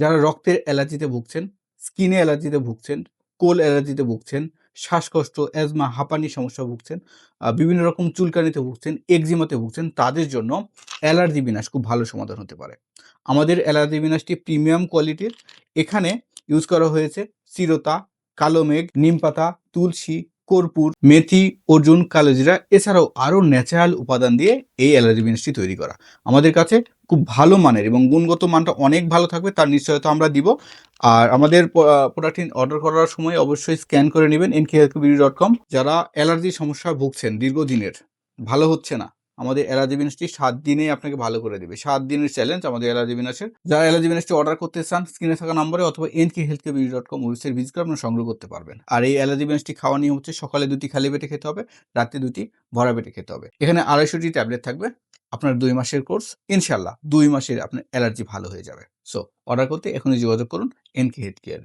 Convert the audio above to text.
যারা রক্তের অ্যালার্জিতে ভুগছেন, স্কিনে অ্যালার্জিতে ভুগছেন, কোল অ্যালার্জিতে ভুগছেন, শ্বাসকষ্ট, অ্যাজমা, হাঁপানি সমস্যা ভুগছেন বিভিন্ন রকম চুলকানিতে ভুগছেন, একজিমাতে ভুগছেন, তাদের জন্য অ্যালার্জি বিনাশ খুব ভালো সমাধান হতে পারে। আমাদের অ্যালার্জি বিনাশটি প্রিমিয়াম কোয়ালিটির। এখানে ইউজ করা হয়েছে চিরতা, কালো মেঘ নিমপাতা তুলসী কর্পূর, মেথি, অর্জুন, কালোজিরা, এছাড়াও আরও ন্যাচারাল উপাদান দিয়ে এই অ্যালার্জি মিনসটি তৈরি করা। আমাদের কাছে খুব ভালো মানের এবং গুণগত মানটা অনেক ভালো থাকবে, তার নিশ্চয়তা আমরা দিব। আর আমাদের প্রোডাক্টটি অর্ডার করার সময় অবশ্যই স্ক্যান করে নেবেন এনকে ডট কম। যারা অ্যালার্জি সমস্যা ভুগছেন দীর্ঘদিনের, ভালো হচ্ছে না। আমাদের অ্যালার্জি বিনাশটি সাত দিনে আপনাকে ভালো করে দেবে। সাত দিনের চ্যালেঞ্জ আমাদের অ্যালার্জি বিনাশের যারা অ্যালার্জি বিনাশটি অর্ডার করতে চান স্ক্রিনে থাকা নম্বরে অথবা N K health care dot com website visit করে আপনারা সংগ্রহ করতে পারবেন। আর এই অ্যালার্জি বিনাশটি খাওয়া নিয়ম হচ্ছে সকালে দুটি খালি পেটে খেতে হবে, রাতে দুটি ভরা পেটে খেতে হবে। এখানে আড়াইশোটি ট্যাবলেট থাকবে, আপনার দুই মাসের কোর্স ইনশাল্লাহ দুই মাসের আপনার অ্যালার্জি ভালো হয়ে যাবে। সো অর্ডার করতে এখনই যোগাযোগ করুন এন কে হেলথ কেয়ারে